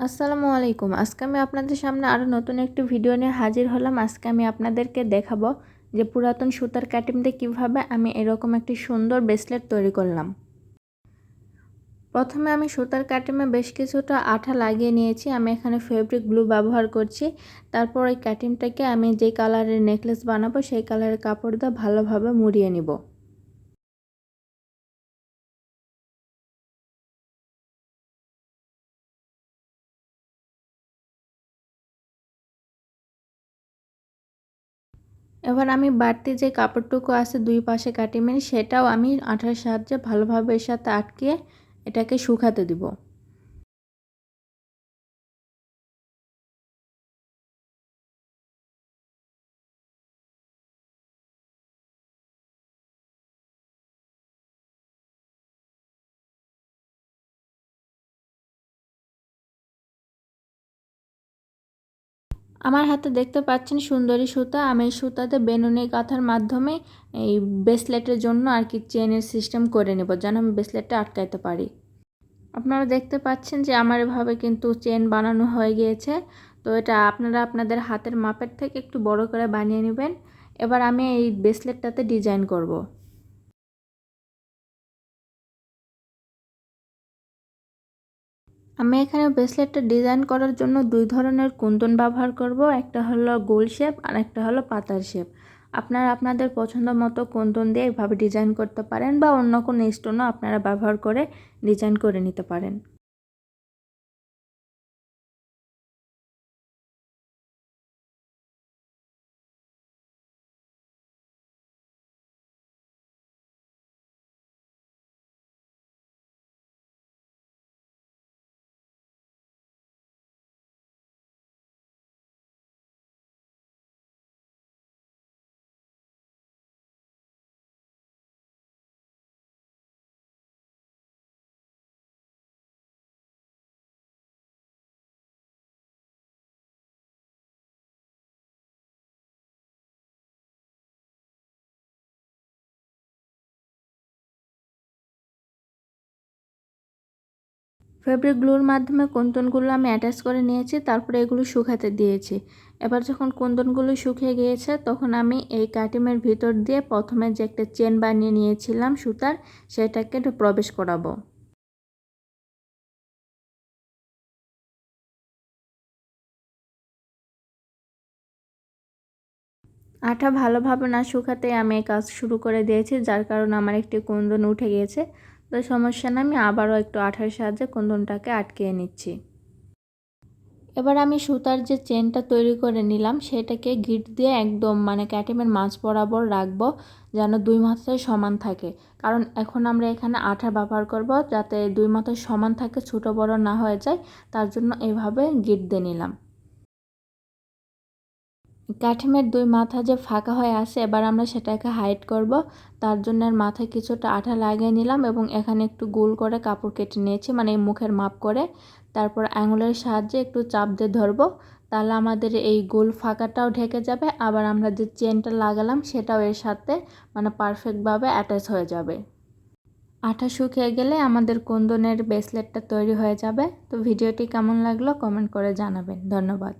আসসালামু আলাইকুম। আজকে আমি আপনাদের সামনে আরও নতুন একটি ভিডিও নিয়ে হাজির হলাম। আজকে আমি আপনাদেরকে দেখাবো যে পুরাতন সুতার কাটিং দিয়ে কীভাবে আমি এরকম একটি সুন্দর ব্রেসলেট তৈরি করলাম। প্রথমে আমি সুতার কাটিমে বেশ কিছুটা আঠা লাগিয়ে নিয়েছি। আমি এখানে ফেব্রিক গ্লু ব্যবহার করছি। তারপর ওই কাটিমটাকে আমি যে কালারের নেকলেস বানাবো, সেই কালারের কাপড় দিয়ে ভালোভাবে মুড়িয়ে নিব। এবার আমি বাড়তি যে কাপড়টুকু আছে দুই পাশে কাটিমের সেটাও আমি আঠার সাহায্যে ভালোভাবে এর সাথে আটকে এটাকে শুকাতে দিব। আমার হাতে দেখতে পাচ্ছেন সুন্দরী সুতা। আমি এই সুতাতে বেনুনি কাঁথার মাধ্যমে এই ব্রেসলেটের জন্য আর কি চেনের সিস্টেম করে নেব, যেন আমি ব্রেসলেটটা আটকাইতে পারি। আপনারা দেখতে পাচ্ছেন যে আমার এভাবে কিন্তু চেন বানানো হয়ে গিয়েছে। তো এটা আপনারা আপনাদের হাতের মাপের থেকে একটু বড় করে বানিয়ে নেবেন। এবার আমি এই ব্রেসলেটটাতে ডিজাইন করব। আমি এখানে ব্রেসলেটটা ডিজাইন করার জন্য দুই ধরনের কুন্দন ব্যবহার করব। একটা হলো গোল শেপ আর একটা হলো পাতার শেপ। আপনারা আপনাদের পছন্দ মতো কুন্দন দিয়ে এভাবে ডিজাইন করতে পারেন বা অন্য কোনো স্টোনও আপনারা ব্যবহার করে ডিজাইন করে নিতে পারেন। ফেব্রিক গ্লুর মাধ্যমে কুন্দনগুলো আমি অ্যাটাচ করে নিয়েছি, তারপরে এগুলো শুকাতে দিয়েছি। এবার যখন কুন্দনগুলো শুকিয়ে গিয়েছে, তখন আমি এই কাটিমের ভিতর দিয়ে প্রথমে যে একটা চেন বানিয়ে নিয়েছিলাম সুতার, সেটাকে প্রবেশ করাবো। আটা ভালোভাবে না শুকাতে আমি কাজ শুরু করে দিয়েছি, যার কারণে আমার একটি কুন্দন উঠে গিয়েছে। তো সমস্যা না আমি আবারও একটু আঠার সাহায্যে কুন্দনটাকে আটকিয়ে নিচ্ছি। এবার আমি সুতার যে চেনটা তৈরি করে নিলাম, সেটাকে গিট দিয়ে একদম মানে ক্যাটিমের মাছ বরাবর রাখব যেন দুই মাথায় সমান থাকে। কারণ এখন আমরা এখানে আঠা ব্যবহার করব যাতে দুই মাথায় সমান থাকে, ছোটো বড় না হয়ে যায়, তার জন্য এভাবে গিট দিয়ে নিলাম। কাঠিমের দুই মাথা যে ফাঁকা হয়ে আসে এবার আমরা সেটাকে হাইড করব। তার জন্য মাথায় কিছুটা আঠা লাগিয়ে নিলাম এবং এখানে একটু গোল করে কাপড় কেটে নিয়েছি মানে এই মুখের মাপ করে। তারপর আঙুলের সাহায্যে একটু চাপ দিয়ে ধরবো। তাহলে আমাদের এই গোল ফাঁকাটাও ঢেকে যাবে। আবার আমরা যে চেনটা লাগালাম, সেটাও এর সাথে মানে পারফেক্টভাবে অ্যাটাচ হয়ে যাবে। আঠা শুকিয়ে গেলে আমাদের কুন্দনের ব্রেসলেটটা তৈরি হয়ে যাবে। তো ভিডিওটি কেমন লাগল কমেন্ট করে জানাবেন। ধন্যবাদ।